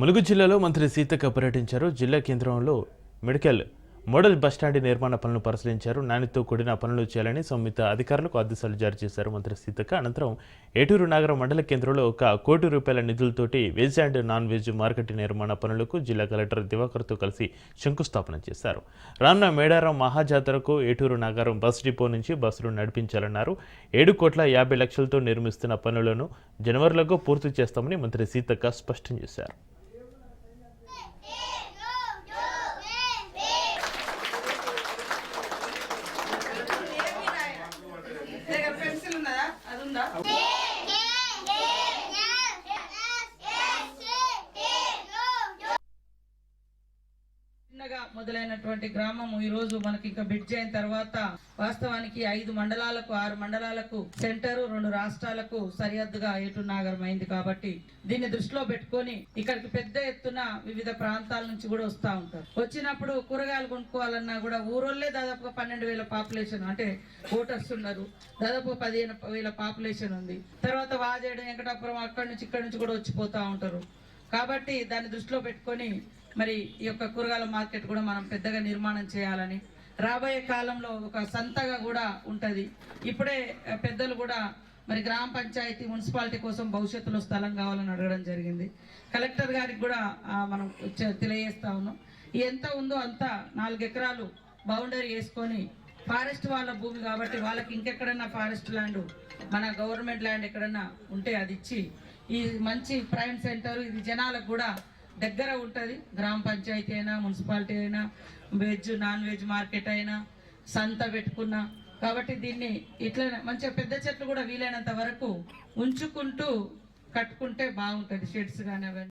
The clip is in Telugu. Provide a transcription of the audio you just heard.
ములుగు జిల్లాలో మంత్రి సీతక్క పర్యటించారు. జిల్లా కేంద్రంలో మెడికల్ మోడల్ బస్టాండ్ నిర్మాణ పనులు పరిశీలించారు. నాణ్యతతో కూడిన పనులు చేయాలని సంయుక్త అధికారులకు ఆదేశాలు జారీ చేశారు మంత్రి సీతక్క. అనంతరం ఏటూరు నాగరం మండల కేంద్రంలో ఒక కోటి రూపాయల నిధులతోటి veg and non veg market నిర్మాణ పనులకు జిల్లా కలెక్టర్ దివాకర్తో కలిసి శంకుస్థాపన చేశారు. రానున్న మేడారం మహాజాతరకు ఏటూరు నాగారం బస్ డిపో నుంచి బస్సులు నడిపించాలన్నారు. ఏడు కోట్ల యాభై లక్షలతో నిర్మిస్తున్న పనులను జనవరిలోగా పూర్తి చేస్తామని మంత్రి సీతక్క స్పష్టం చేశారు. అది ఉందా చిన్నగా మొదలైనటువంటి గ్రామము ఈ రోజు మనకి ఇంకా బ్రిడ్జ్ అయిన తర్వాత వాస్తవానికి ఐదు మండలాలకు ఆరు మండలాలకు సెంటర్ రెండు రాష్ట్రాలకు సరిహద్దుగా ఏటు నాగరం అయింది కాబట్టి దీన్ని దృష్టిలో పెట్టుకొని ఇక్కడికి పెద్ద ఎత్తున వివిధ ప్రాంతాల నుంచి కూడా వస్తూ ఉంటారు. వచ్చినప్పుడు కూరగాయలు కొనుక్కోవాలన్నా కూడా ఊరోళ్ళే దాదాపుగా పన్నెండు వేల పాపులేషన్ అంటే ఓటర్స్ ఉన్నారు. దాదాపు పదిహేను వేల పాపులేషన్ ఉంది. తర్వాత వాజేడు వెంకటాపురం అక్కడి నుంచి ఇక్కడి నుంచి కూడా వచ్చిపోతూ ఉంటారు. కాబట్టి దాన్ని దృష్టిలో పెట్టుకొని మరి ఈ యొక్క కూరగాయల మార్కెట్ కూడా మనం పెద్దగా నిర్మాణం చేయాలని. రాబోయే కాలంలో ఒక సంతగా కూడా ఉంటుంది. ఇప్పుడే పెద్దలు కూడా మరి గ్రామ పంచాయతీ మున్సిపాలిటీ కోసం భవిష్యత్తులో స్థలం కావాలని అడగడం జరిగింది. కలెక్టర్ గారికి కూడా మనం తెలియజేస్తా ఉన్నాం. ఎంత ఉందో అంత నాలుగు ఎకరాలు బౌండరీ వేసుకొని ఫారెస్ట్ వాళ్ళ భూమి కాబట్టి వాళ్ళకి ఇంకెక్కడన్నా ఫారెస్ట్ ల్యాండ్ మన గవర్నమెంట్ ల్యాండ్ ఎక్కడన్నా ఉంటే అది ఇచ్చి ఈ మంచి ప్రైమ్ సెంటర్ ఇది జనాలకు కూడా దగ్గర ఉంటుంది. గ్రామ పంచాయతీ అయినా మున్సిపాలిటీ అయినా వెజ్ నాన్ వెజ్ మార్కెట్ అయినా సంత పెట్టుకున్నా. కాబట్టి దీన్ని ఇట్లా మంచిగా పెద్ద చెట్లు కూడా వీలైనంత వరకు ఉంచుకుంటూ కట్టుకుంటే బాగుంటుంది షెడ్స్ కానీ అవన్నీ